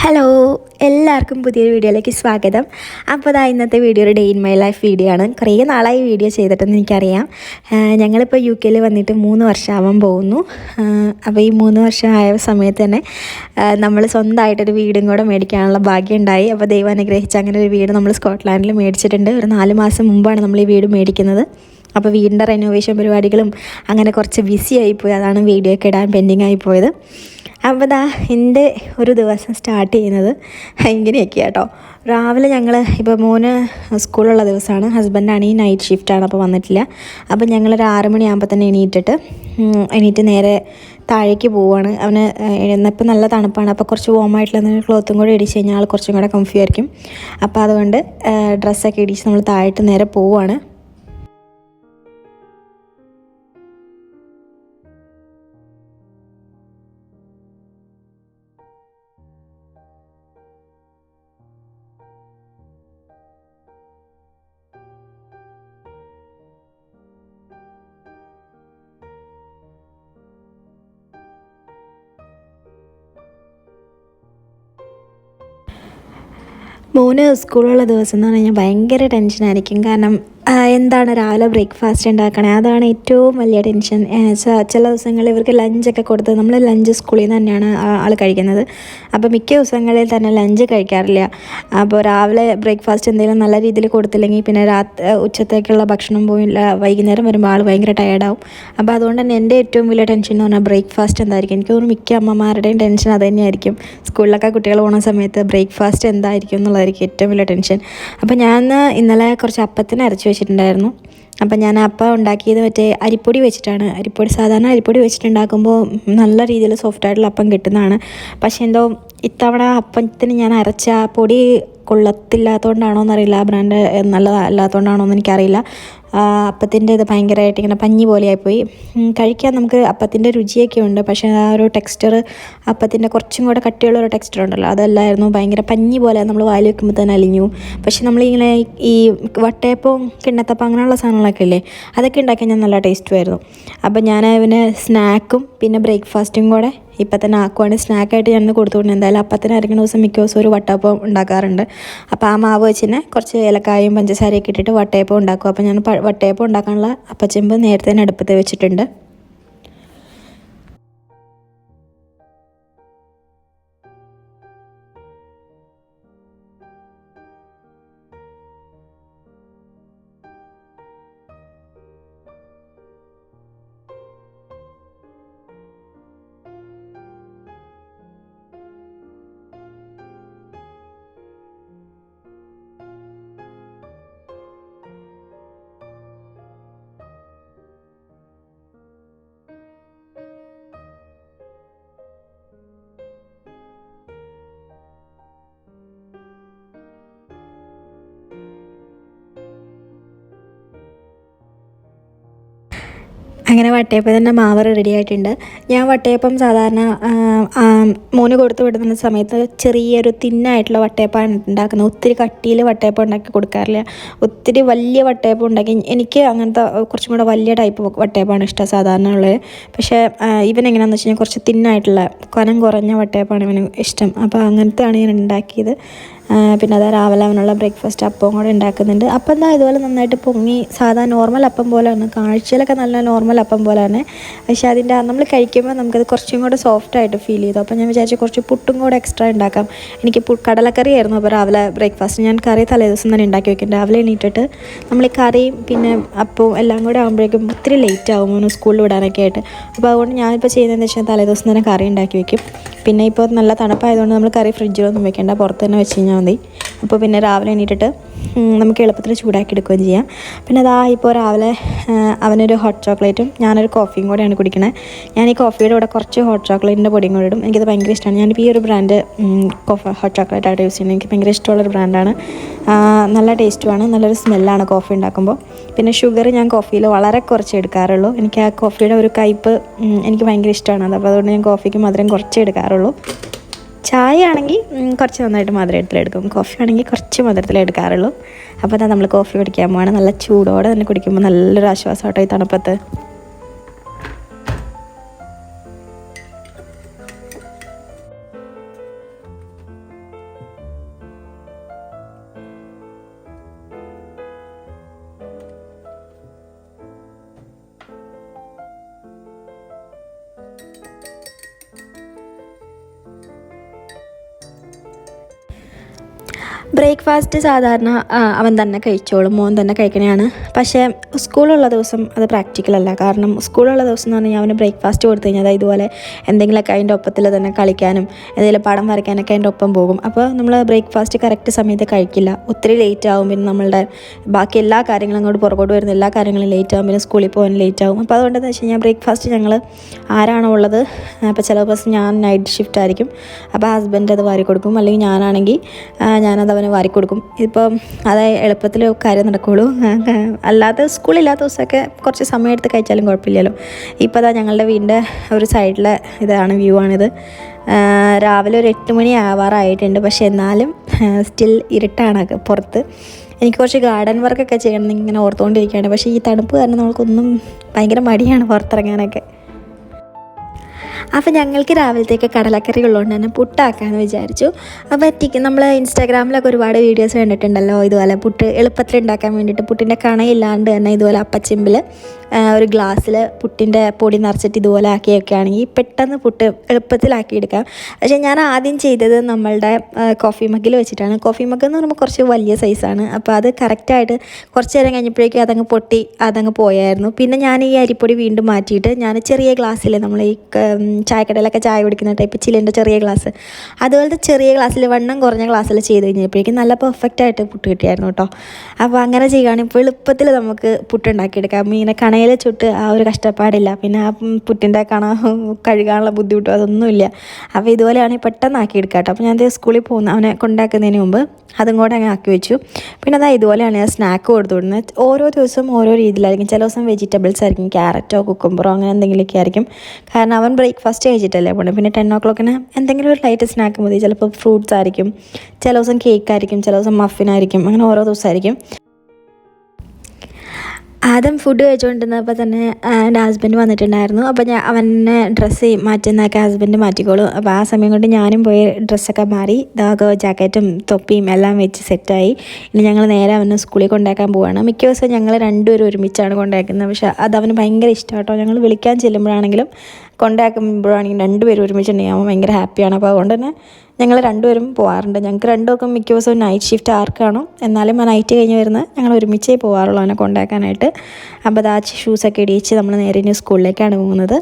Hello എല്ലാവർക്കും പുതിയൊരു വീഡിയോയിലേക്ക് സ്വാഗതം. അപ്പോൾ അതാ ഇന്നത്തെ വീഡിയോ ഒരു day in my life video ആണ്. കുറേ നാളായി വീഡിയോ ചെയ്തിട്ടെന്ന് എനിക്കറിയാം. ഞങ്ങളിപ്പോൾ യു കെയിൽ വന്നിട്ട് മൂന്ന് വർഷമാവാൻ പോകുന്നു. അപ്പോൾ ഈ മൂന്ന് വർഷമായ സമയത്ത് തന്നെ നമ്മൾ സ്വന്തമായിട്ടൊരു വീടും കൂടെ മേടിക്കാനുള്ള ഭാഗ്യം ഉണ്ടായി. അപ്പോൾ ദൈവം അനുഗ്രഹിച്ച് അങ്ങനെ ഒരു വീട് നമ്മൾ സ്കോട്ട്ലാൻഡിൽ മേടിച്ചിട്ടുണ്ട്. ഒരു നാല് മാസം മുമ്പാണ് നമ്മൾ ഈ വീട് മേടിക്കുന്നത്. അപ്പോൾ വീടിന്റെ റെനോവേഷൻ പരിപാടികളും അങ്ങനെ കുറച്ച് ബിസി ആയിപ്പോയി അതാണ് വീഡിയോ ഒക്കെ ഇടാൻ പെൻഡിങ് ആയിപ്പോയത് അപ്പോൾ ദാ എന്റെ ഒരു ദിവസം സ്റ്റാർട്ട് ചെയ്യുന്നത് ഇങ്ങനെയൊക്കെ കേട്ടോ രാവിലെ ഞങ്ങൾ ഇപ്പോൾ മോന് സ്കൂളുള്ള ദിവസമാണ്. ഹസ്ബൻഡാണ് ഈ നൈറ്റ് ഷിഫ്റ്റാണ് അപ്പോൾ വന്നിട്ടില്ല. അപ്പോൾ ഞങ്ങളൊരു ആറ് മണിയാകുമ്പോൾ തന്നെ എണീറ്റിട്ട് എണീറ്റ് നേരെ താഴേക്ക് പോവുകയാണ് അവന് എഴുന്നപ്പോൾ നല്ല തണുപ്പാണ്. അപ്പോൾ കുറച്ച് വോമായിട്ടുള്ള എന്തെങ്കിലും ക്ലോത്തും കൂടെ ഇടിച്ച് കഴിഞ്ഞാൽ കുറച്ചും കൂടെ കംഫി ആയിരിക്കും. അപ്പോൾ അതുകൊണ്ട് ഡ്രസ്സൊക്കെ ഇടിച്ച് നമ്മൾ താഴേട്ട് നേരെ പോവുകയാണ് മോന് സ്കൂളുള്ള ദിവസം എന്ന് പറഞ്ഞാൽ ഭയങ്കര ടെൻഷനായിരിക്കും കാരണം എന്താണ് രാവിലെ ബ്രേക്ക്ഫാസ്റ്റ് ഉണ്ടാക്കണേ? അതാണ് ഏറ്റവും വലിയ ടെൻഷൻ. ചില ദിവസങ്ങളിൽ ഇവർക്ക് ലഞ്ചൊക്കെ കൊടുത്ത് നമ്മൾ ലഞ്ച് സ്കൂളിൽ നിന്ന് തന്നെയാണ് ആൾ കഴിക്കുന്നത്. അപ്പോൾ മിക്ക ദിവസങ്ങളിൽ തന്നെ ലഞ്ച് കഴിക്കാറില്ല. അപ്പോൾ രാവിലെ ബ്രേക്ക്ഫാസ്റ്റ് എന്തെങ്കിലും നല്ല രീതിയിൽ കൊടുത്തില്ലെങ്കിൽ പിന്നെ രാത്രി ഉച്ചത്തേക്കുള്ള ഭക്ഷണം പോയില്ല വൈകുന്നേരം വരുമ്പോൾ ആൾ ഭയങ്കര ടയേർഡാവും അപ്പോൾ അതുകൊണ്ട് തന്നെ എന്റെ ഏറ്റവും വലിയ ടെൻഷൻ എന്ന് പറഞ്ഞാൽ ബ്രേക്ക്ഫാസ്റ്റ് എന്തായിരിക്കും? എനിക്ക് തോന്നുന്നു മിക്ക അമ്മമാരുടെയും ടെൻഷൻ അത് തന്നെയായിരിക്കും. സ്കൂളിലൊക്കെ കുട്ടികൾ പോകുന്ന സമയത്ത് ബ്രേക്ക്ഫാസ്റ്റ് എന്തായിരിക്കും എന്നുള്ളതായിരിക്കും ഏറ്റവും വലിയ ടെൻഷൻ അപ്പോൾ ഞാൻ ഇന്നലെ കുറച്ച് അപ്പത്തിന് അരച്ച് വെച്ചിട്ടുണ്ടായിരുന്നു അപ്പം ഞാൻ അപ്പം ഉണ്ടാക്കിയത് മറ്റേ അരിപ്പൊടി വെച്ചിട്ടാണ്. അരിപ്പൊടി സാധാരണ അരിപ്പൊടി വെച്ചിട്ടുണ്ടാക്കുമ്പോൾ നല്ല രീതിയിൽ സോഫ്റ്റ് ആയിട്ടുള്ള അപ്പം കിട്ടുന്നതാണ്. പക്ഷേ എന്തോ ഇത്തവണ അപ്പത്തിന് ഞാൻ അരച്ച പൊടി കൊള്ളത്തില്ലാത്തതുകൊണ്ടാണോ എന്നറിയില്ല. ബ്രാൻഡ് നല്ലതല്ലാത്തതുകൊണ്ടാണോ എന്ന് എനിക്കറിയില്ല. അപ്പത്തിന്റെ ഇത് ഭയങ്കരമായിട്ട് ഇങ്ങനെ പഞ്ഞി പോലെയായിപ്പോയി. കഴിക്കാൻ നമുക്ക് അപ്പത്തിന്റെ രുചിയൊക്കെ ഉണ്ട്. പക്ഷേ ആ ഒരു ടെക്സ്ചർ അപ്പത്തിന്റെ കുറച്ചും കൂടെ കട്ടിയുള്ള ഒരു ടെക്സ്ചർ ഉണ്ടല്ലോ. അതല്ലായിരുന്നു ഭയങ്കര പഞ്ഞി പോലെ നമ്മൾ വായിൽ വെക്കുമ്പോൾ തന്നെ അലിഞ്ഞു. പക്ഷെ നമ്മളിങ്ങനെ ഈ വട്ടയപ്പവും കിണ്ണത്തപ്പം അങ്ങനെയുള്ള സാധനങ്ങളൊക്കെ ഇല്ലേ അതൊക്കെ ഉണ്ടാക്കിയാൽ ഞാൻ നല്ല ടേസ്റ്റുമായിരുന്നു അപ്പോൾ ഞാൻ അവന് സ്നാക്കും പിന്നെ ബ്രേക്ക്ഫാസ്റ്റും കൂടെ ഇപ്പം തന്നെ ആക്കുവാണെങ്കിൽ സ്നാക്കായിട്ട് ഞാൻ കൊടുത്തുകൊണ്ട് എന്തായാലും അപ്പത്തിന് ഇറങ്ങുന്ന ദിവസം മിക്ക ദിവസം ഒരു വട്ടയപ്പം ഉണ്ടാക്കാറുണ്ട്. അപ്പോൾ ആ മാവ് വെച്ച് തന്നെ കുറച്ച് ഏലക്കായും പഞ്ചസാരയൊക്കെ ഇട്ടിട്ട് വട്ടയപ്പം ഉണ്ടാക്കും. അപ്പോൾ ഞാൻ വട്ടയപ്പം ഉണ്ടാക്കാനുള്ള അപ്പച്ചെമ്പ് നേരത്തെ തന്നെ അടുപ്പത്ത് വെച്ചിട്ടുണ്ട്. അങ്ങനെ വട്ടയപ്പത്തിന്റെ മാവ് റെഡി ആയിട്ടുണ്ട്. ഞാൻ വട്ടയപ്പം സാധാരണ മോന് കൊടുത്തു വിടുന്ന സമയത്ത് ചെറിയൊരു തിന്നായിട്ടുള്ള വട്ടയപ്പമാണ് ഉണ്ടാക്കുന്നത്. ഒത്തിരി കട്ടിയിൽ വട്ടയപ്പം ഉണ്ടാക്കി കൊടുക്കാറില്ല. ഒത്തിരി വലിയ വട്ടയപ്പം ഉണ്ടാക്കി. എനിക്ക് അങ്ങനത്തെ കുറച്ചും കൂടെ വലിയ ടൈപ്പ് വട്ടയപ്പമാണ് ഇഷ്ടം സാധാരണ ഉള്ളത്. പക്ഷേ ഇവനെങ്ങനെയാണെന്ന് വെച്ച് കഴിഞ്ഞാൽ കുറച്ച് തിന്നായിട്ടുള്ള കനം കുറഞ്ഞ വട്ടയപ്പമാണ് ഇവന് ഇഷ്ടം. അപ്പോൾ അങ്ങനത്തെയാണ് ഞാൻ ഉണ്ടാക്കിയത്. പിന്നെ അതാ രാവിലെ അവനുള്ള ബ്രേക്ക്ഫാസ്റ്റ് അപ്പവും കൂടെ ഉണ്ടാക്കുന്നുണ്ട്. അപ്പം എന്താ ഇതുപോലെ നന്നായിട്ട് പൊങ്ങി സാധാ നോർമൽ അപ്പം പോലെയാണ് കാഴ്ചയിലൊക്കെ നല്ല നോർമൽ അപ്പം പോലെ തന്നെ പക്ഷേ അതിന്റെ നമ്മൾ കഴിക്കുമ്പോൾ നമുക്കത് കുറച്ചും കൂടെ സോഫ്റ്റ് ആയിട്ട് ഫീൽ ചെയ്തു. അപ്പം ഞാൻ വിചാരിച്ചു കുറച്ച് പുട്ടും കൂടെ എക്സ്ട്രാ ഉണ്ടാക്കാം. എനിക്ക് കടലക്കറി ആയിരുന്നു അപ്പോൾ രാവിലെ ബ്രേക്ക്ഫാസ്റ്റ് ഞാൻ കറി തലേ ദിവസം തന്നെ ഉണ്ടാക്കി വെക്കും. രാവിലെ എണീറ്റിട്ട് നമ്മൾ ഈ കറിയും പിന്നെ അപ്പവും എല്ലാം കൂടെ ആകുമ്പോഴേക്കും ഒത്തിരി ലേറ്റ് ആകും ഒന്ന് സ്കൂളിൽ വിടാനൊക്കെ ആയിട്ട്. അപ്പോൾ അതുകൊണ്ട് ഞാനിപ്പോൾ ചെയ്യുന്നതെന്ന് വെച്ചാൽ തലേ ദിവസം തന്നെ കറി ഉണ്ടാക്കി വെക്കും. പിന്നെ ഇപ്പോൾ നല്ല തണുപ്പായതുകൊണ്ട് നമ്മൾ കറി ഫ്രിഡ്ജിലൊന്നും വെക്കേണ്ട പുറത്ത് തന്നെ വെച്ച് കഴിഞ്ഞാൽ മതി. അപ്പോൾ പിന്നെ രാവിലെ എണീറ്റിട്ട് നമുക്ക് എളുപ്പത്തിൽ ചൂടാക്കി എടുക്കുകയും ചെയ്യാം. പിന്നെ അതാ ഇപ്പോൾ രാവിലെ അവനൊരു ഹോട്ട് ചോക്ലേറ്റും ഞാനൊരു കോഫിയും കൂടെയാണ് കുടിക്കണത് ഞാൻ ഈ കോഫിയുടെ കൂടെ കുറച്ച് ഹോട്ട് ചോക്ലേറ്റിന്റെ പൊടിയും കൂടെ ഇടും. എനിക്കത് ഭയങ്കര ഇഷ്ടമാണ്. ഞാനിപ്പോൾ ഈ ഒരു ബ്രാൻഡ് കോഫി ഹോട്ട് ചോക്ലേറ്റ് ആയിട്ട് യൂസ് ചെയ്യുന്നത്. എനിക്ക് ഭയങ്കര ഇഷ്ടമുള്ളൊരു ബ്രാൻഡാണ് നല്ല ടേസ്റ്റുമാണ് നല്ലൊരു സ്മെല്ലാണ് കോഫി ഉണ്ടാക്കുമ്പോൾ. പിന്നെ ഷുഗർ ഞാൻ കോഫിയിൽ വളരെ കുറച്ച് എടുക്കാറുള്ളൂ. എനിക്ക് ആ കോഫിയുടെ ഒരു കയ്പ്പ് എനിക്ക് ഭയങ്കര ഇഷ്ടമാണ്. അപ്പോൾ അതുകൊണ്ട് ഞാൻ കോഫിക്ക് മധുരം കുറച്ചേ എടുക്കാറുള്ളൂ. ചായ ആണെങ്കിൽ കുറച്ച് നന്നായിട്ട് മധുരത്തിൽ എടുക്കും. കോഫി ആണെങ്കിൽ കുറച്ച് മധുരത്തിലേ എടുക്കാറുള്ളൂ. അപ്പോൾ അതാ നമ്മൾ കോഫി കുടിക്കാൻ പോവാണ്. നല്ല ചൂടോടെ തന്നെ കുടിക്കുമ്പോൾ നല്ലൊരു ആശ്വാസമായിട്ടോ ഈ തണുപ്പത്ത്. ബ്രേക്ക്ഫാസ്റ്റ് സാധാരണ അവൻ തന്നെ കഴിച്ചോളും മോൻ തന്നെ കഴിക്കണതാണ് പക്ഷേ സ്കൂളുള്ള ദിവസം അത് പ്രാക്ടിക്കലല്ല കാരണം സ്കൂളുള്ള ദിവസം എന്ന് പറഞ്ഞാൽ അവന് ബ്രേക്ക്ഫാസ്റ്റ് കൊടുത്തു കഴിഞ്ഞാൽ അതായത് ഇതുപോലെ എന്തെങ്കിലുമൊക്കെ അതിന്റെ ഒപ്പത്തിൽ തന്നെ കളിക്കാനും എന്തെങ്കിലും പടം വരയ്ക്കാനൊക്കെ അതിന്റെ ഒപ്പം പോകും. അപ്പോൾ നമ്മൾ ബ്രേക്ക്ഫാസ്റ്റ് കറക്റ്റ് സമയത്ത് കഴിക്കില്ല. ഒത്തിരി ലേറ്റ് ആവും പിന്നെ നമ്മളുടെ ബാക്കി എല്ലാ കാര്യങ്ങളും അങ്ങോട്ട് പുറകോട്ട് വരുന്ന എല്ലാ കാര്യങ്ങളും ലേറ്റ് ആവും പിന്നെ സ്കൂളിൽ പോകാൻ ലേറ്റ് ആകും അപ്പോൾ അതുകൊണ്ടെന്ന് വെച്ച് കഴിഞ്ഞാൽ ബ്രേക്ക്ഫാസ്റ്റ് ഞങ്ങൾ ആരാണോ ഉള്ളത് അപ്പോൾ ചില ദിവസം ഞാൻ നൈറ്റ് ഷിഫ്റ്റ് ആയിരിക്കും. അപ്പോൾ ഹസ്ബൻഡ് അത് വാരി കൊടുക്കും അല്ലെങ്കിൽ ഞാനാണെങ്കിൽ ഞാനത് അവന് വാരി കൊടുക്കും ഇപ്പം അത് എളുപ്പത്തിൽ കാര്യം നടക്കുകയുള്ളൂ അല്ലാതെ സ്കൂളില്ലാത്ത ദിവസമൊക്കെ കുറച്ച് സമയം എടുത്ത് കഴിച്ചാലും കുഴപ്പമില്ലല്ലോ. ഇപ്പോൾ അതാ ഞങ്ങളുടെ വീടിന്റെ ഒരു സൈഡിലെ ഇതാണ് വ്യൂ ആണിത്. രാവിലെ ഒരു എട്ട് മണി ആവാറായിട്ടുണ്ട്. പക്ഷേ എന്നാലും സ്റ്റിൽ ഇരുട്ടാണ് പുറത്ത്. എനിക്ക് കുറച്ച് ഗാർഡൻ വർക്കൊക്കെ ചെയ്യണം എന്ന് ഇങ്ങനെ ഓർത്തുകൊണ്ടിരിക്കുകയാണ്. പക്ഷേ ഈ തണുപ്പ് കാരണം നമുക്കൊന്നും ഭയങ്കര മടിയാണ് പുറത്തിറങ്ങാനൊക്കെ. അപ്പോൾ ഞങ്ങൾക്ക് രാവിലത്തേക്ക് കടലക്കറി ഉള്ളതുകൊണ്ട് തന്നെ പുട്ടാക്കാമെന്ന് വിചാരിച്ചു. അപ്പോൾ എത്തിക്ക് നമ്മൾ ഇൻസ്റ്റാഗ്രാമിലൊക്കെ ഒരുപാട് വീഡിയോസ് കണ്ടിട്ടുണ്ടല്ലോ ഇതുപോലെ പുട്ട് എളുപ്പത്തിൽ ഉണ്ടാക്കാൻ വേണ്ടിയിട്ട് പുട്ടിന്റെ കണയില്ലാണ്ട് തന്നെ ഇതുപോലെ അപ്പച്ചെമ്പിൽ ഒരു ഗ്ലാസ്സിൽ പുട്ടിന്റെ പൊടി നിറച്ചിട്ട് ഇതുപോലെ ആക്കിയൊക്കെ ആണെങ്കിൽ പെട്ടെന്ന് പുട്ട് എളുപ്പത്തിലാക്കി എടുക്കാം പക്ഷേ ഞാൻ ആദ്യം ചെയ്തത് നമ്മളുടെ കോഫി മഗ്ഗിൽ വെച്ചിട്ടാണ്. കോഫി മഗ് എന്ന് പറയുമ്പോൾ കുറച്ച് വലിയ സൈസാണ് അപ്പോൾ അത് കറക്റ്റായിട്ട് കുറച്ച് നേരം കഴിഞ്ഞപ്പോഴേക്കും അതങ്ങ് പൊട്ടി അതങ്ങ് പോയായിരുന്നു. പിന്നെ ഞാൻ ഈ അരിപ്പൊടി വീണ്ടും മാറ്റിയിട്ട് ഞാൻ ചെറിയ ഗ്ലാസ്സിൽ നമ്മൾ ഈ ചായക്കടയിലൊക്കെ ചായ കുടിക്കുന്ന ടൈപ്പ് ചില്ലിന്റെ ചെറിയ ഗ്ലാസ് അതുപോലത്തെ ചെറിയ ഗ്ലാസ്സിൽ വണ്ണം കുറഞ്ഞ ഗ്ലാസ്സിൽ ചെയ്ത് കഴിഞ്ഞപ്പോഴേക്കും നല്ല പെർഫെക്റ്റ് ആയിട്ട് പുട്ട് കിട്ടിയായിരുന്നു കേട്ടോ അപ്പോൾ അങ്ങനെ ചെയ്യുകയാണെങ്കിൽ എളുപ്പത്തിൽ നമുക്ക് പുട്ടുണ്ടാക്കിയെടുക്കാം. മീനെ കണയിൽ ചുട്ട് ആ ഒരു കഷ്ടപ്പാടില്ല. പിന്നെ ആ പുട്ടിന്റെ കണ കഴുകാനുള്ള ബുദ്ധിമുട്ടോ അതൊന്നുമില്ല. അപ്പോൾ ഇതുപോലെയാണെങ്കിൽ പെട്ടെന്ന് ആക്കിയെടുക്കാം കേട്ടോ അപ്പോൾ ഞാൻ സ്കൂളിൽ പോകുന്ന അവനെ കൊണ്ടാക്കുന്നതിന് മുമ്പ് അതും കൂടെ അങ്ങ് ആക്കി വെച്ചു. പിന്നെ അതാ ഇതുപോലെയാണ് ഞാൻ സ്നാക്ക് കൊടുത്തു വിടുന്നത്. ഓരോ ദിവസവും ഓരോ രീതിയിലായിരിക്കും. ചില ദിവസം വെജിറ്റബിൾസ് ആയിരിക്കും ക്യാരറ്റോ കുക്കുംബറോ അങ്ങനെ എന്തെങ്കിലുമൊക്കെ ആയിരിക്കും. കാരണം അവൻ ബ്രേക്ക്ഫാസ്റ്റ് കഴിച്ചിട്ടല്ലേ പോകണം പിന്നെ ടെൻ ഓ ക്ലോക്കിന് എന്തെങ്കിലും ഒരു ലൈറ്റ് സ്നാക്ക് മതി. ചിലപ്പോൾ ഫ്രൂട്ട്സ് ആയിരിക്കും ചില ദിവസം കേക്ക് ആയിരിക്കും ചില ദിവസം മഫിൻ ആയിരിക്കും അങ്ങനെ ഓരോ ദിവസമായിരിക്കും ആദ്യം ഫുഡ് കഴിച്ചുകൊണ്ടിരുന്നപ്പോൾ തന്നെ എന്റെ ഹസ്ബൻഡ് വന്നിട്ടുണ്ടായിരുന്നു. അപ്പോൾ ഞാൻ അവനെ ഡ്രസ്സ് മാറ്റുന്നതൊക്കെ ഹസ്ബൻഡ് മാറ്റിക്കോളും. അപ്പോൾ ആ സമയം കൊണ്ട് ഞാനും പോയി ഡ്രസ്സൊക്കെ മാറി ഇതാകെ ജാക്കറ്റും തൊപ്പിയും എല്ലാം വെച്ച് സെറ്റായി ഇനി ഞങ്ങൾ നേരെ അവനെ സ്കൂളിൽ കൊണ്ടാക്കാൻ പോവുകയാണ് മിക്ക ദിവസവും ഞങ്ങൾ രണ്ടുപേരും ഒരുമിച്ചാണ് കൊണ്ടാക്കുന്നത് പക്ഷേ അത് അവന് ഭയങ്കര ഇഷ്ടമാണ് കേട്ടോ. ഞങ്ങൾ വിളിക്കാൻ ചെല്ലുമ്പോഴാണെങ്കിലും കൊണ്ടാക്കുമ്പോഴാണെങ്കിലും രണ്ടുപേരും ഒരുമിച്ചുണ്ടെങ്കിൽ അവൻ ഭയങ്കര ഹാപ്പിയാണ് അപ്പോൾ അതുകൊണ്ട് തന്നെ ഞങ്ങൾ രണ്ടുപേരും പോകാറുണ്ട് ഞങ്ങൾക്ക് രണ്ടുപേർക്കും മിക്ക ദിവസവും നൈറ്റ് ഷിഫ്റ്റ് ആർക്കാണോ എന്നാലും ആ നൈറ്റ് കഴിഞ്ഞ് വരുന്നത് ഞങ്ങൾ ഒരുമിച്ചേ പോകാറുള്ളൂ അവനെ കൊണ്ടാക്കാനായിട്ട് അപ്പോൾ അതാച്ച് ഷൂസൊക്കെ ഇടിയിച്ച് നമ്മൾ നേരെ ഇനി സ്കൂളിലേക്കാണ് പോകുന്നത്.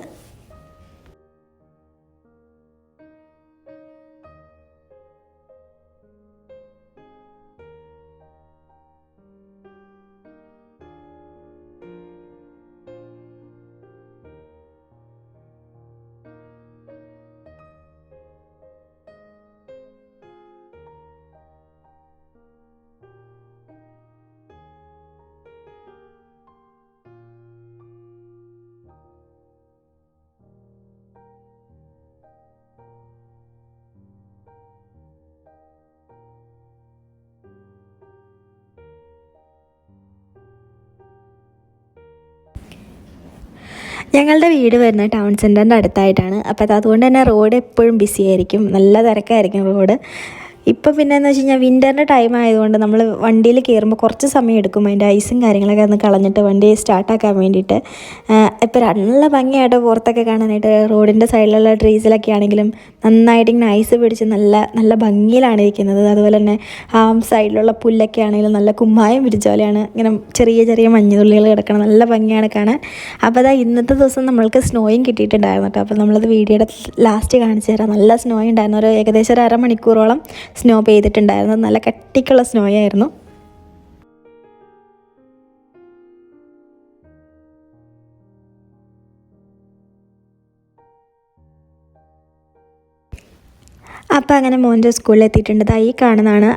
ഞങ്ങളുടെ വീട് വരുന്നത് ടൗൺ സെന്ററിന്റെ അടുത്തായിട്ടാണ്. അപ്പോൾ അതുകൊണ്ട് തന്നെ റോഡ് എപ്പോഴും ബിസി ആയിരിക്കും. നല്ല തിരക്കായിരിക്കും റോഡ്. ഇപ്പോൾ പിന്നെ എന്ന് വെച്ച് കഴിഞ്ഞാൽ വിന്ററിന്റെ ടൈം ആയതുകൊണ്ട് നമ്മൾ വണ്ടിയിൽ കയറുമ്പോൾ കുറച്ച് സമയം എടുക്കും. അതിന്റെ ഐസും കാര്യങ്ങളൊക്കെ ഒന്ന് കളഞ്ഞിട്ട് വണ്ടി സ്റ്റാർട്ടാക്കാൻ വേണ്ടിയിട്ട്. ഇപ്പോൾ നല്ല ഭംഗിയായിട്ട് പുറത്തൊക്കെ കാണാനായിട്ട്. റോഡിന്റെ സൈഡിലുള്ള ട്രീസിലൊക്കെ ആണെങ്കിലും നന്നായിട്ട് ഇങ്ങനെ ഐസ് പിടിച്ച് നല്ല നല്ല ഭംഗിയിലാണ് ഇരിക്കുന്നത്. അതുപോലെ തന്നെ ആ സൈഡിലുള്ള പുല്ലൊക്കെ ആണെങ്കിലും നല്ല കുമ്മായം പിടിച്ച പോലെയാണ്. ഇങ്ങനെ ചെറിയ ചെറിയ മഞ്ഞുതുള്ളികൾ കിടക്കണം നല്ല ഭംഗിയാണ് കാണാൻ. അപ്പോൾ അതാ ഇന്നത്തെ ദിവസം നമ്മൾക്ക് സ്നോയും കിട്ടിയിട്ടുണ്ടായിരുന്നു കേട്ടോ. അപ്പോൾ നമ്മളത് വീഡിയോയുടെ ലാസ്റ്റ് കാണിച്ചു തരാം. നല്ല സ്നോ ഉണ്ടായിരുന്നു. ഒരു ഏകദേശം ഒരു അരമണിക്കൂറോളം സ്നോ പെയ്തിട്ടുണ്ടായിരുന്നു. നല്ല കട്ടിക്കുള്ള സ്നോ ആയിരുന്നു. അപ്പോൾ അങ്ങനെ മോന്റെ സ്കൂളിൽ എത്തിയിട്ടുണ്ട് ഈ കാണുന്നതാണ്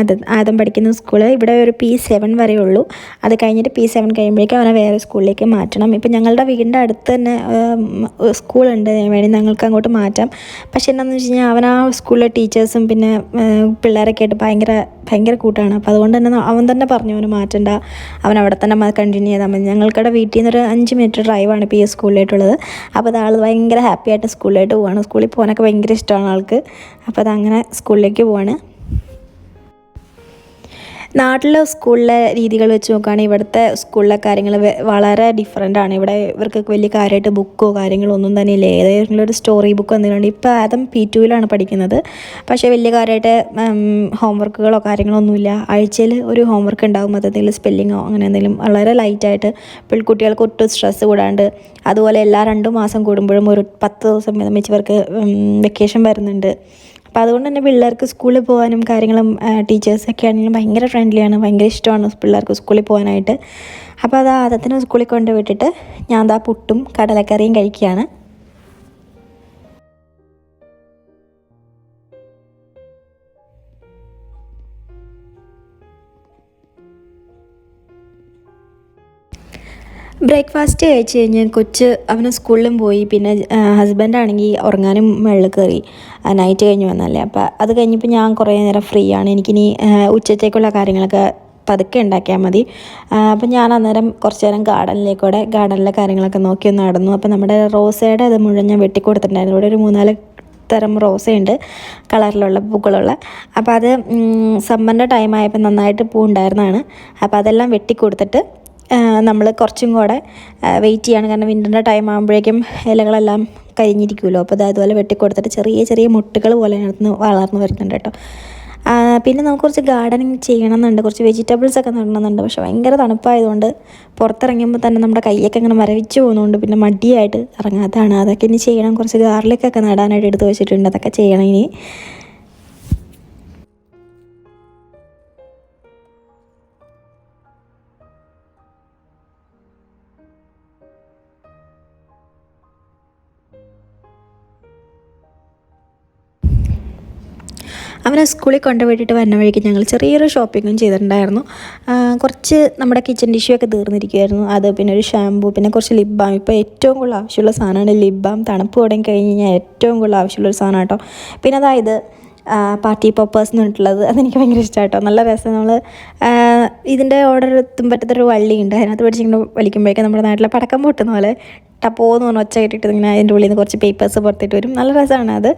അത് ആദ്യം പഠിക്കുന്ന സ്കൂൾ ഇവിടെ ഒരു പി സെവൻ വരെ ഉള്ളൂ. അത് കഴിഞ്ഞിട്ട് പി സെവൻ കഴിയുമ്പോഴേക്കും അവനെ വേറെ സ്കൂളിലേക്ക് മാറ്റണം. ഇപ്പം ഞങ്ങളുടെ വീടിന്റെ അടുത്ത് തന്നെ സ്കൂളുണ്ട്. വേണമെങ്കിൽ ഞങ്ങൾക്ക് അങ്ങോട്ട് മാറ്റാം. പക്ഷേ എന്താണെന്ന് വെച്ച് കഴിഞ്ഞാൽ അവൻ ആ സ്കൂളിലെ ടീച്ചേഴ്സും പിന്നെ പിള്ളേരൊക്കെ ആയിട്ട് ഭയങ്കര ഭയങ്കര കൂട്ടാണ്. അപ്പോൾ അതുകൊണ്ട് തന്നെ അവൻ തന്നെ പറഞ്ഞു അവന് മാറ്റണ്ട അവൻ അവിടെ തന്നെ കണ്ടിന്യൂ ചെയ്താൽ മതി. ഞങ്ങൾക്കിടെ വീട്ടിൽ നിന്ന് ഒരു അഞ്ച് മിനിറ്റ് ഡ്രൈവാണ് ഇപ്പോൾ ഈ സ്കൂളിലായിട്ടുള്ളത് അപ്പോൾ അത് ആൾ ഭയങ്കര ഹാപ്പിയായിട്ട് സ്കൂളിലായിട്ട് പോവാണ്. സ്കൂളിൽ പോകാനൊക്കെ ഭയങ്കര ഇഷ്ടമാണ് ആൾക്ക്. അപ്പോൾ അതങ്ങനെ സ്കൂളിലേക്ക് പോവാണ്. നാട്ടിലെ സ്കൂളിലെ രീതികൾ വെച്ച് നോക്കുകയാണെങ്കിൽ ഇവിടുത്തെ സ്കൂളിലെ കാര്യങ്ങൾ വളരെ ഡിഫറെന്റ് ആണ്. ഇവിടെ ഇവർക്ക് വലിയ കാര്യമായിട്ട് ബുക്കോ കാര്യങ്ങളോ ഒന്നും തന്നെ ഇല്ല. ഏതെങ്കിലും ഒരു സ്റ്റോറി ബുക്കോ എന്തെങ്കിലും ഇപ്പോൾ ആദം പി ടുവിലാണ് പഠിക്കുന്നത്. പക്ഷേ വലിയ കാര്യമായിട്ട് ഹോംവർക്കുകളോ കാര്യങ്ങളോ ഒന്നുമില്ല ആഴ്ചയിൽ ഒരു ഹോംവർക്ക് ഉണ്ടാകും അത് എന്തെങ്കിലും സ്പെല്ലിങ്ങോ അങ്ങനെ എന്തെങ്കിലും വളരെ ലൈറ്റായിട്ട് പെൺകുട്ടികൾക്ക് ഒട്ടും സ്ട്രെസ്സ് കൂടാണ്ട് അതുപോലെ എല്ലാ രണ്ട് മാസം കൂടുമ്പോഴും ഒരു പത്ത് ദിവസം വെച്ച് ഇവർക്ക് വെക്കേഷൻ വരുന്നുണ്ട്. അപ്പോൾ അതുകൊണ്ട് തന്നെ പിള്ളേർക്ക് സ്കൂളിൽ പോകാനും കാര്യങ്ങളും ടീച്ചേഴ്സൊക്കെ ആണെങ്കിലും ഭയങ്കര ഫ്രണ്ട്ലിയാണ് ഭയങ്കര ഇഷ്ടമാണ് പിള്ളേർക്ക് സ്കൂളിൽ പോകാനായിട്ട്. അപ്പോൾ അത് ആദത്തിന് സ്കൂളിൽ കൊണ്ടുവിട്ടിട്ട് ഞാൻ ദാ പുട്ടും കടലക്കറിയും കഴിക്കുകയാണ്. ബ്രേക്ക്ഫാസ്റ്റ് കഴിച്ച് കഴിഞ്ഞ് കൊച്ച് അവന് സ്കൂളിലും പോയി. പിന്നെ ഹസ്ബൻഡ് ആണെങ്കിൽ ഉറങ്ങാനും വെള്ളം കയറി. നൈറ്റ് കഴിഞ്ഞ് വന്നല്ലേ. അപ്പോൾ അത് കഴിഞ്ഞപ്പോൾ ഞാൻ കുറേ നേരം ഫ്രീ ആണ്. എനിക്കിനി ഉച്ചത്തേക്കുള്ള കാര്യങ്ങളൊക്കെ പതുക്കെ ഉണ്ടാക്കിയാൽ മതി. അപ്പം ഞാൻ അന്നേരം കുറച്ച് നേരം ഗാർഡനിലേക്കൂടെ ഗാർഡനിലെ കാര്യങ്ങളൊക്കെ നോക്കി ഒന്ന് നടന്നു. അപ്പം നമ്മുടെ റോസയുടെ അത് മുഴുവൻ ഞാൻ വെട്ടിക്കൊടുത്തിട്ടുണ്ടായിരുന്നു. ഇവിടെ ഒരു മൂന്നാൽ തരം റോസയുണ്ട്. കളറിലുള്ള പൂക്കളുള്ള. അപ്പോൾ അത് സമ്മറിന്റെ ടൈമായപ്പോൾ നന്നായിട്ട് പൂ ഉണ്ടായിരുന്നതാണ് അപ്പോൾ അതെല്ലാം വെട്ടിക്കൊടുത്തിട്ട് നമ്മൾ കുറച്ചും കൂടെ വെയിറ്റ് ചെയ്യണം. കാരണം വിന്ററിന്റെ ടൈം ആകുമ്പോഴേക്കും ഇലകളെല്ലാം കരിഞ്ഞിരിക്കുമല്ലോ. അപ്പോൾ അത് അതുപോലെ വെട്ടിക്കൊടുത്തിട്ട് ചെറിയ ചെറിയ മുട്ടുകൾ പോലെ അതിനകത്ത് വളർന്നു വരുന്നുണ്ട് കേട്ടോ. പിന്നെ നമുക്ക് കുറച്ച് ഗാർഡനിങ് ചെയ്യണമെന്നുണ്ട്. കുറച്ച് വെജിറ്റബിൾസ് ഒക്കെ നടണമെന്നുണ്ട്. പക്ഷെ ഭയങ്കര തണുപ്പായതുകൊണ്ട് പുറത്തിറങ്ങുമ്പോൾ തന്നെ നമ്മുടെ കൈയൊക്കെ ഇങ്ങനെ മരവിച്ച് പോകുന്നതുകൊണ്ട് പിന്നെ മടിയായിട്ട് ഇറങ്ങാത്തതാണ്. അതൊക്കെ ഇനി ചെയ്യണം. കുറച്ച് ഗാർലിക്കൊക്കെ നടാനായിട്ട് എടുത്ത് വെച്ചിട്ടുണ്ട്. അതൊക്കെ ചെയ്യണം ഇനി. അവനെ സ്കൂളിൽ കൊണ്ടുപോയിട്ട് വരുന്ന വഴിക്ക് ഞങ്ങൾ ചെറിയൊരു ഷോപ്പിങ്ങും ചെയ്തിട്ടുണ്ടായിരുന്നു. കുറച്ച് നമ്മുടെ കിച്ചൺ ടിഷ്യൂ ഒക്കെ തീർന്നിരിക്കുമായിരുന്നു അത് പിന്നെ ഒരു ഷാമ്പൂ പിന്നെ കുറച്ച് ലിപ് ബാം ഇപ്പോൾ ഏറ്റവും കൂടുതൽ ആവശ്യമുള്ള സാധനമാണ് ലിപ് ബാം തണുപ്പ് തുടങ്ങി കഴിഞ്ഞ് കഴിഞ്ഞാൽ ഏറ്റവും കൂടുതൽ ആവശ്യമുള്ളൊരു സാധനം കേട്ടോ. പിന്നെ അതായത് പാർട്ടി പോപ്പേഴ്സ് എന്ന് പറഞ്ഞിട്ടുള്ളത് അതെനിക്ക് ഭയങ്കര ഇഷ്ടം കേട്ടോ നല്ല രസം. നമ്മൾ ഇതിന്റെ ഓർഡർ എത്തുമ്പറ്റത്തൊരു വള്ളിയുണ്ട് അതിനകത്ത് പിടിച്ചിങ്ങനെ വലിക്കുമ്പോഴേക്കും നമ്മുടെ നാട്ടിലെ പടക്കം പൊട്ടുന്ന പോലെ ടപ്പോന്ന് പറഞ്ഞ് ഒച്ച കേട്ടിട്ട് ഇങ്ങനെ അതിന്റെ ഉള്ളിൽ നിന്ന് കുറച്ച് പേപ്പേഴ്സ് പുറത്തിട്ട് വരും. നല്ല രസമാണ് അത്.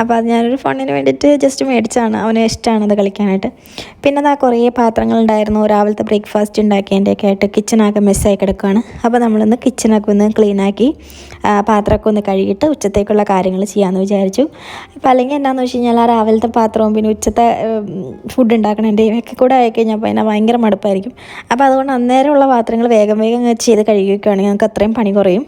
അപ്പോൾ അത് ഞാനൊരു ഫോണിന് വേണ്ടിയിട്ട് ജസ്റ്റ് മേടിച്ചാണ് അവന് ഇഷ്ടമാണ് അത് കളിക്കാനായിട്ട്. പിന്നെ അതാ കുറേ പാത്രങ്ങളുണ്ടായിരുന്നു. രാവിലത്തെ ബ്രേക്ക്ഫാസ്റ്റ് ഉണ്ടാക്കിയതിന്റെയൊക്കെ ആയിട്ട് കിച്ചണൊക്കെ മെസ്സായി കിടക്കുകയാണ് അപ്പോൾ നമ്മളൊന്ന് കിച്ചണൊക്കെ ഒന്ന് ക്ലീനാക്കി പാത്രമൊക്കെ ഒന്ന് കഴുകിയിട്ട് ഉച്ചത്തേക്കുള്ള കാര്യങ്ങൾ ചെയ്യാമെന്ന് വിചാരിച്ചു. അപ്പോൾ അല്ലെങ്കിൽ എന്താണെന്ന് വെച്ച് കഴിഞ്ഞാൽ ആ രാവിലത്തെ പാത്രവും പിന്നെ ഉച്ചത്തെ ഫുഡ് ഉണ്ടാക്കണതിന്റെയും ഒക്കെ കൂടെ ആയിക്കഴിഞ്ഞപ്പോൾ അതിനെ ഭയങ്കര മടുപ്പായിരിക്കും. അപ്പോൾ അതുകൊണ്ട് അന്നേരമുള്ള പാത്രങ്ങൾ വേഗം വേഗം ചെയ്ത് കഴുകിയൊക്കെയാണെങ്കിൽ നമുക്ക് അത്രയും പണി കുറയും.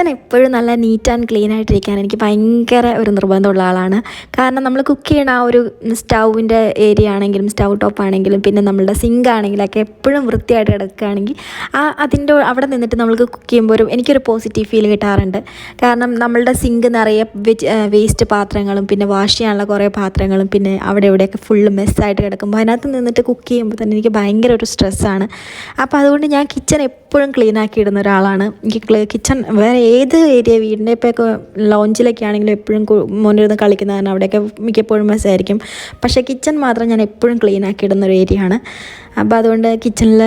കിച്ചൺ എപ്പോഴും നല്ല നീറ്റ് ആൻഡ് ക്ലീൻ ആയിട്ടിരിക്കാൻ എനിക്ക് ഭയങ്കര ഒരു നിർബന്ധമുള്ള ആളാണ്. കാരണം നമ്മൾ കുക്ക് ചെയ്യണ ആ ഒരു സ്റ്റൗവിന്റെ ഏരിയ ആണെങ്കിലും സ്റ്റൗ ടോപ്പ് ആണെങ്കിലും പിന്നെ നമ്മളുടെ സിങ്ക് ആണെങ്കിലൊക്കെ എപ്പോഴും വൃത്തിയായിട്ട് കിടക്കുകയാണെങ്കിൽ ആ അതിന്റെ അവിടെ നിന്നിട്ട് നമ്മൾക്ക് കുക്ക് ചെയ്യുമ്പോൾ ഒരു എനിക്കൊരു പോസിറ്റീവ് ഫീൽ കിട്ടാറുണ്ട്. കാരണം നമ്മളുടെ സിങ്ക് നിറയെ വേസ്റ്റ് പാത്രങ്ങളും പിന്നെ വാഷ് ചെയ്യാനുള്ള കുറേ പാത്രങ്ങളും പിന്നെ അവിടെ ഇവിടെയൊക്കെ ഫുള്ള് മെസ്സായിട്ട് കിടക്കുമ്പോൾ അതിനകത്ത് നിന്നിട്ട് കുക്ക് ചെയ്യുമ്പോൾ തന്നെ എനിക്ക് ഭയങ്കര ഒരു സ്ട്രെസ്സാണ് അപ്പോൾ അതുകൊണ്ട് ഞാൻ കിച്ചൺ എപ്പോഴും ക്ലീൻ ആക്കി ഇടുന്ന ഒരാളാണ്. എനിക്ക് കിച്ചൺ വേറെ ഏത് ഏരിയ വീടിന്റെ ഇപ്പോൾ ലോഞ്ചിലൊക്കെ ആണെങ്കിലും എപ്പോഴും മുന്നിരുന്ന് കളിക്കുന്ന കാരണം അവിടെയൊക്കെ മിക്കപ്പോഴും മെസ്സായിരിക്കും പക്ഷേ കിച്ചൺ മാത്രം ഞാൻ എപ്പോഴും ക്ലീൻ ആക്കി ഇടുന്ന ഒരു ഏരിയ ആണ്. അപ്പോൾ അതുകൊണ്ട് കിച്ചണിൽ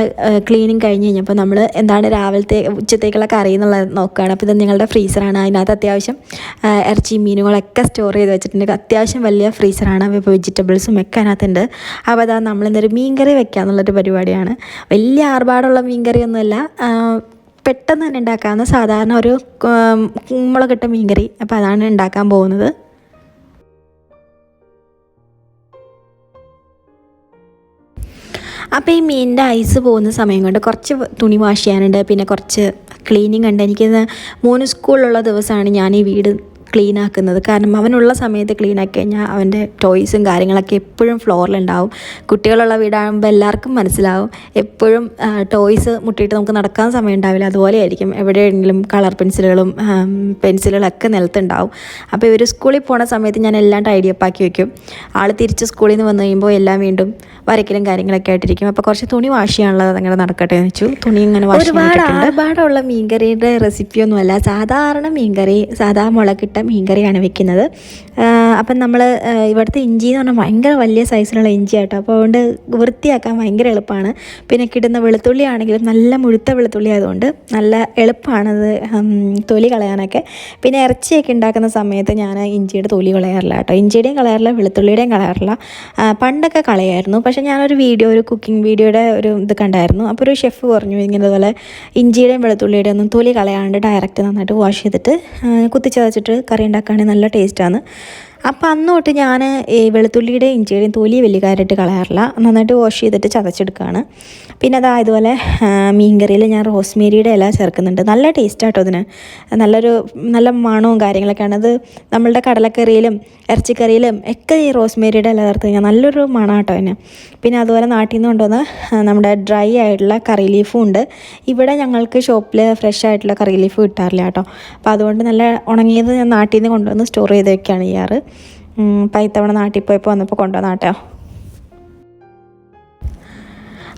ക്ലീനിങ് കഴിഞ്ഞ് കഴിഞ്ഞപ്പോൾ നമ്മൾ എന്താണ് രാവിലത്തെ ഉച്ചത്തേക്കുള്ള കറി എന്നുള്ളത് നോക്കുകയാണ്. അപ്പോൾ ഇത് നിങ്ങളുടെ ഫ്രീസറാണ്. അതിനകത്ത് അത്യാവശ്യം ഇറച്ചി മീനുകളൊക്കെ സ്റ്റോർ ചെയ്ത് വെച്ചിട്ടുണ്ട്. അത്യാവശ്യം വലിയ ഫ്രീസറാണ്. ഇപ്പോൾ വെജിറ്റബിൾസും ഒക്കെ അതിനകത്തുണ്ട്. അപ്പോൾ അതാ നമ്മളിന്നൊരു മീൻകറി വെക്കുക എന്നുള്ളൊരു പരിപാടിയാണ്. വലിയ ആർഭാടുള്ള മീൻ കറിയൊന്നുമല്ല പെട്ടെന്ന് തന്നെ ഉണ്ടാക്കാവുന്ന സാധാരണ ഒരു മുളകിട്ട മീൻകറി. അപ്പോൾ അതാണ് ഉണ്ടാക്കാൻ പോകുന്നത്. അപ്പോൾ ഈ മീനിന്റെ ഐസ് പോകുന്ന സമയം കൊണ്ട് കുറച്ച് തുണി വാഷ് ചെയ്യാനുണ്ട്. പിന്നെ കുറച്ച് ക്ലീനിങ് ഉണ്ട്. എനിക്കിന്ന് മൂന്ന് സ്കൂളിലുള്ള ദിവസമാണ്. ഞാൻ ഈ വീട് ക്ലീൻ ആക്കുന്നത് കാരണം അവനുള്ള സമയത്ത് ക്ലീൻ ആക്കി കഴിഞ്ഞാൽ അവന്റെ ടോയ്സും കാര്യങ്ങളൊക്കെ എപ്പോഴും ഫ്ലോറിലുണ്ടാവും. കുട്ടികളുള്ള വീടാകുമ്പോൾ എല്ലാവർക്കും മനസ്സിലാവും. എപ്പോഴും ടോയ്സ് മുട്ടിയിട്ട് നമുക്ക് നടക്കാൻ സമയം ഉണ്ടാവില്ല. അതുപോലെ ആയിരിക്കും എവിടെയെങ്കിലും കളർ പെൻസിലുകളും പെൻസിലുകളൊക്കെ നിലത്തുണ്ടാവും. അപ്പോൾ ഇവർ സ്കൂളിൽ പോണ സമയത്ത് ഞാൻ എല്ലാം ടൈഡി അപ്പ് ആക്കി വെക്കും. ആൾ തിരിച്ച് സ്കൂളിൽ നിന്ന് വന്നു കഴിയുമ്പോൾ എല്ലാം വീണ്ടും വരയ്ക്കലും കാര്യങ്ങളൊക്കെ ആയിട്ടിരിക്കും. അപ്പോൾ കുറച്ച് തുണി വാഷ് ചെയ്യാനുള്ളത് അങ്ങനെ നടക്കട്ടെ എന്ന് വെച്ചു. തുണി ഇങ്ങനെ വാഷ് ഒരുപാട് ഒരുപാടുള്ള മീൻകറിയുടെ റെസിപ്പിയൊന്നുമല്ല സാധാരണ മീൻകറി സാധാ മുളകിട്ട മീൻകറിയാണ് വെക്കുന്നത്. അപ്പം നമ്മൾ ഇവിടുത്തെ ഇഞ്ചി എന്ന് പറഞ്ഞാൽ ഭയങ്കര വലിയ സൈസിലുള്ള ഇഞ്ചി ആട്ടോ അപ്പോൾ അതുകൊണ്ട് വൃത്തിയാക്കാൻ ഭയങ്കര എളുപ്പമാണ്. പിന്നെ കിട്ടുന്ന വെളുത്തുള്ളി ആണെങ്കിലും നല്ല മുഴുത്ത വെളുത്തുള്ളി ആയതുകൊണ്ട് നല്ല എളുപ്പമാണത് തൊലി കളയാനൊക്കെ. പിന്നെ ഇറച്ചിയൊക്കെ ഉണ്ടാക്കുന്ന സമയത്ത് ഞാൻ ഇഞ്ചിയുടെ തൊലി കളയാറില്ല കേട്ടോ. ഇഞ്ചിയുടെയും കളയാറില്ല വെളുത്തുള്ളിയുടെയും കളയാറില്ല. പണ്ടൊക്കെ കളയായിരുന്നു. പക്ഷേ ഞാനൊരു വീഡിയോ ഒരു കുക്കിംഗ് വീഡിയോയുടെ ഒരു ഇത് കണ്ടായിരുന്നു. അപ്പോൾ ഒരു ഷെഫ് പറഞ്ഞു ഇങ്ങനെ അതുപോലെ ഇഞ്ചിയുടെയും വെളുത്തുള്ളിയുടെയും ഒന്നും തൊലി കളയാണ്ട് ഡയറക്റ്റ് നന്നായിട്ട് വാഷ് ചെയ്തിട്ട് കുത്തിച്ചതച്ചിട്ട് കറി ഉണ്ടാക്കുകയാണെങ്കിൽ നല്ല ടേസ്റ്റാണ്. അപ്പോൾ അന്ന് തൊട്ട് ഞാൻ ഈ വെളുത്തുള്ളിയുടെയും ഇഞ്ചിയുടെയും തൊലി വലിയ കാര്യമായിട്ട് കളയാറില്ല. നന്നായിട്ട് വാഷ് ചെയ്തിട്ട് ചതച്ചെടുക്കുകയാണ് പിന്നെ അതാ ഇതുപോലെ മീൻകറിയിൽ ഞാൻ റോസ്മേരിയുടെ ഇല ചേർക്കുന്നുണ്ട്. നല്ല ടേസ്റ്റാട്ടോ അതിന്. നല്ലൊരു നല്ല മണവും കാര്യങ്ങളൊക്കെയാണ്. അത് നമ്മളുടെ കടലക്കറിയിലും ഇറച്ചിക്കറിയിലും ഒക്കെ ഈ റോസ്മേരിയുടെ ഇല ചേർത്ത് കഴിഞ്ഞാൽ നല്ലൊരു മണമാട്ടോ അതിന്. പിന്നെ അതുപോലെ നാട്ടിൽ നിന്ന് കൊണ്ടുവന്ന് നമ്മുടെ ഡ്രൈ ആയിട്ടുള്ള കറി ലീഫും ഉണ്ട്. ഇവിടെ ഞങ്ങൾക്ക് ഷോപ്പിൽ ഫ്രഷ് ആയിട്ടുള്ള കറി ലീഫ് കിട്ടാറില്ല കേട്ടോ. അപ്പോൾ അതുകൊണ്ട് നല്ല ഉണങ്ങിയത് ഞാൻ നാട്ടിൽ നിന്ന് കൊണ്ടുവന്ന് സ്റ്റോർ ചെയ്ത് വെക്കുകയാണ് ചെയ്യാറ്. അപ്പം ഇത്തവണ നാട്ടിൽ പോയപ്പോൾ വന്നപ്പോൾ കൊണ്ടുവന്നാട്ടോ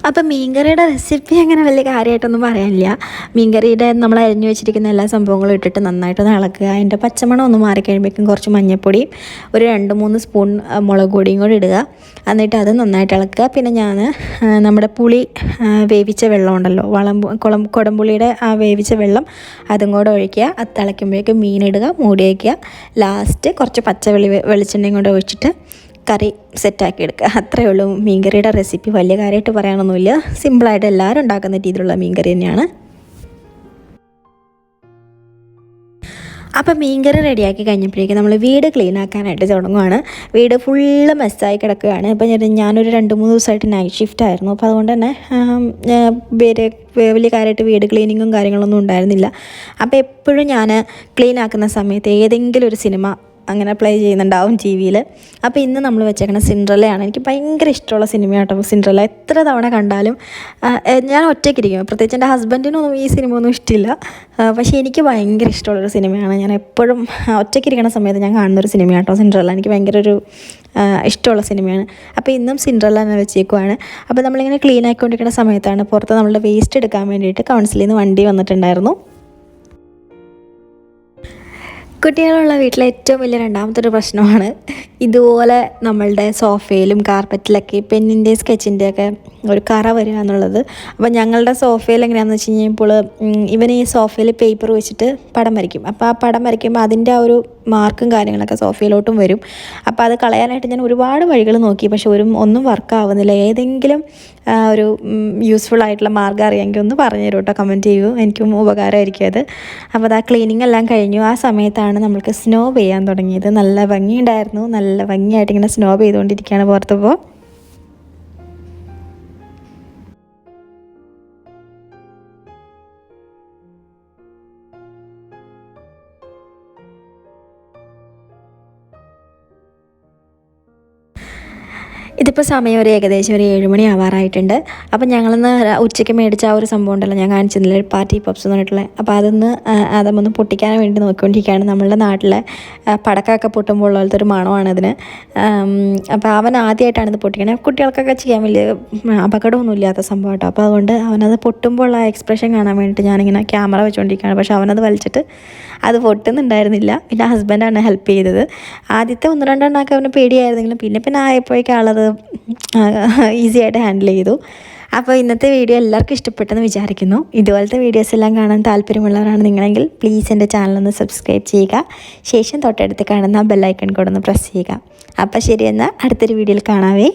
അപ്പം മീൻകറിയുടെ റെസിപ്പി അങ്ങനെ വലിയ കാര്യമായിട്ടൊന്നും പറയാനില്ല. മീൻകറിയുടെ നമ്മൾ അരിഞ്ഞു വെച്ചിരിക്കുന്ന എല്ലാ സംഭവങ്ങളും ഇട്ടിട്ട് നന്നായിട്ട് ഇളക്കുക. അതിന്റെ പച്ചമണം ഒന്ന് മാറിക്കഴിയുമ്പോഴേക്കും കുറച്ച് മഞ്ഞൾപ്പൊടിയും ഒരു രണ്ട് മൂന്ന് സ്പൂൺ മുളക് പൊടിയും കൂടി ഇടുക. എന്നിട്ട് അത് നന്നായിട്ട് ഇളക്കുക. പിന്നെ ഞാൻ നമ്മുടെ പുളി വേവിച്ച വെള്ളം ഉണ്ടല്ലോ വളം കുളം കുടംപുളിയുടെ ആ വേവിച്ച വെള്ളം അതും കൂടെ ഒഴിക്കുക. അത് തിളയ്ക്കുമ്പോഴേക്കും മീനിടുക മൂടി വയ്ക്കുക. ലാസ്റ്റ് കുറച്ച് പച്ച വെളി വെളിച്ചെണ്ണയും കൂടെ ഒഴിച്ചിട്ട് കറി സെറ്റാക്കി എടുക്കുക. അത്രയേ ഉള്ളൂ. മീൻകറിയുടെ റെസിപ്പി വലിയ കാര്യമായിട്ട് പറയാനൊന്നുമില്ല. സിമ്പിളായിട്ട് എല്ലാവരും ഉണ്ടാക്കുന്ന രീതിയിലുള്ള മീൻകറി തന്നെയാണ്. അപ്പം മീൻകറി റെഡിയാക്കി കഴിഞ്ഞപ്പോഴേക്കും നമ്മൾ വീട് ക്ലീൻ ആക്കാനായിട്ട് തുടങ്ങുവാണ്. വീട് ഫുള്ള് മെസ്സായി കിടക്കുകയാണ്. ഇപ്പം ഞാൻ ഞാനൊരു രണ്ട് മൂന്ന് ദിവസമായിട്ട് നൈറ്റ് ഷിഫ്റ്റ് ആയിരുന്നു. അപ്പോൾ അതുകൊണ്ട് തന്നെ വേറെ വലിയ കാര്യമായിട്ട് വീട് ക്ലീനിങ്ങും കാര്യങ്ങളൊന്നും ഉണ്ടായിരുന്നില്ല. അപ്പോൾ എപ്പോഴും ഞാൻ ക്ലീൻ ആക്കുന്ന സമയത്ത് ഏതെങ്കിലും ഒരു സിനിമ അങ്ങനെ പ്ലേ ചെയ്യുന്നുണ്ടാവും ടി വിയിൽ അപ്പോൾ ഇന്ന് നമ്മൾ വെച്ചേക്കണ സിൻഡ്രലയാണ് എനിക്ക് ഭയങ്കര ഇഷ്ടമുള്ള സിനിമയാട്ടോ സിൻഡ്രല എത്ര തവണ കണ്ടാലും ഞാൻ ഒറ്റയ്ക്കിരിക്കും പ്രത്യേകിച്ച് എന്റെ ഹസ്ബൻഡിനൊന്നും ഈ സിനിമ ഒന്നും ഇഷ്ടമില്ല പക്ഷേ എനിക്ക് ഭയങ്കര ഇഷ്ടമുള്ളൊരു സിനിമയാണ് ഞാൻ എപ്പോഴും ഒറ്റയ്ക്കിരിക്കുന്ന സമയത്ത് ഞാൻ കാണുന്നൊരു സിനിമയാട്ടോ സിൻഡ്രല എനിക്ക് ഭയങ്കര ഒരു ഇഷ്ടമുള്ള സിനിമയാണ് അപ്പോൾ ഇന്നും സിൻഡ്രല എന്ന് വെച്ചേക്കുവാണ്. അപ്പോൾ നമ്മളിങ്ങനെ ക്ലീൻ ആക്കിക്കൊണ്ടിരിക്കുന്ന സമയത്താണ് പുറത്ത് നമ്മളുടെ വേസ്റ്റ് എടുക്കാൻ വേണ്ടിയിട്ട് കൗൺസിലിൽ നിന്ന് വണ്ടി വന്നിട്ടുണ്ടായിരുന്നു. കുട്ടികളുള്ള വീട്ടിലെ ഏറ്റവും വലിയ രണ്ടാമത്തെ ഒരു പ്രശ്നമാണ് ഇതുപോലെ നമ്മളുടെ സോഫയിലും കാർപ്പറ്റിലൊക്കെ പെന്നിന്റെ സ്കെച്ചിന്റെ ഒക്കെ ഒരു കറ വരിക എന്നുള്ളത്. അപ്പോൾ ഞങ്ങളുടെ സോഫയിൽ എങ്ങനെയാണെന്ന് വെച്ച് കഴിഞ്ഞപ്പോൾ ഇവൻ ഈ സോഫയിൽ പേപ്പർ വെച്ചിട്ട് പടം വരയ്ക്കും. അപ്പോൾ ആ പടം വരയ്ക്കുമ്പോൾ അതിന്റെ ആ ഒരു മാർക്കും കാര്യങ്ങളൊക്കെ സോഫയിലോട്ടും വരും. അപ്പോൾ അത് കളയാനായിട്ട് ഞാൻ ഒരുപാട് വഴികൾ നോക്കി. പക്ഷെ ഒരു ഒന്നും വർക്കാവുന്നില്ല ഏതെങ്കിലും ഒരു യൂസ്ഫുൾ ആയിട്ടുള്ള മാർഗം അറിയാമെങ്കിൽ ഒന്ന് പറഞ്ഞു തരൂ കേട്ടോ കമന്റ് ചെയ്യൂ. എനിക്കും ഉപകാരമായിരിക്കും അത്. അപ്പോൾ അത് ആ ക്ലീനിങ് എല്ലാം കഴിഞ്ഞു. ആ സമയത്താണ് നമ്മൾക്ക് സ്നോ പെയ്യാൻ തുടങ്ങിയത്. നല്ല ഭംഗിയുണ്ടായിരുന്നു. നല്ല ഭംഗിയായിട്ട് ഇങ്ങനെ സ്നോ പെയ്തുകൊണ്ടിരിക്കുകയാണ് പുറത്തുപോകുമ്പോൾ ഇതിപ്പോൾ സമയം ഒരു ഏകദേശം ഒരു ഏഴുമണി ആവാറായിട്ടുണ്ട്. അപ്പോൾ ഞങ്ങളിന്ന് ഉച്ചയ്ക്ക് മേടിച്ച ആ ഒരു സംഭവം ഉണ്ടല്ലോ ഞാൻ കാണിച്ചിരുന്നില്ല ഒരു പാർട്ടി പപ്സ് എന്ന് പറഞ്ഞിട്ടുള്ളത് അപ്പോൾ അതൊന്ന് അതൊന്ന് പൊട്ടിക്കാൻ വേണ്ടി നോക്കിക്കൊണ്ടിരിക്കുകയാണ് നമ്മളുടെ നാട്ടിലെ പടക്കമൊക്കെ പൊട്ടുമ്പോൾ പോലത്തെ ഒരു മണമാണ് അതിന്. അപ്പോൾ അവൻ ആദ്യമായിട്ടാണ് ഇത് പൊട്ടിക്കണത് കുട്ടികൾക്കൊക്കെ ചെയ്യാൻ വലിയ അപകടമൊന്നും ഇല്ലാത്ത സംഭവം കേട്ടോ അപ്പോൾ അതുകൊണ്ട് അവനത് പൊട്ടുമ്പോൾ ആ എക്സ്പ്രഷൻ കാണാൻ വേണ്ടിയിട്ട് ഞാനിങ്ങനെ ക്യാമറ വെച്ചുകൊണ്ടിരിക്കുകയാണ് പക്ഷേ അവനത് വലിച്ചിട്ട് അത് പൊട്ടുന്നുണ്ടായിരുന്നില്ല. പിന്നെ ഹസ്ബൻഡാണ് ഹെൽപ്പ് ചെയ്തത്. ആദ്യത്തെ ഒന്ന് രണ്ടെണ്ണമൊക്കെ അവന് പേടിയായിരുന്നെങ്കിലും പിന്നെ പിന്നെ ആയപ്പോഴേക്കും ആളത് ഈസി ആയിട്ട് ഹാൻഡിൽ ചെയ്തു. അപ്പോൾ ഇന്നത്തെ വീഡിയോ എല്ലാവർക്കും ഇഷ്ടപ്പെട്ടെന്ന് വിചാരിക്കുന്നു. ഇതുപോലത്തെ വീഡിയോസ് എല്ലാം കാണാൻ താല്പര്യമുള്ളവരാണ് നിങ്ങളെങ്കിൽ പ്ലീസ് എന്റെ ചാനലൊന്ന് സബ്സ്ക്രൈബ് ചെയ്യുക. ശേഷം തൊട്ടടുത്ത് കാണുന്ന ബെല്ലൈക്കൺ കൂടെ ഒന്ന് പ്രസ് ചെയ്യുക. അപ്പോൾ ശരി എന്നാൽ അടുത്തൊരു വീഡിയോയിൽ കാണാവേ.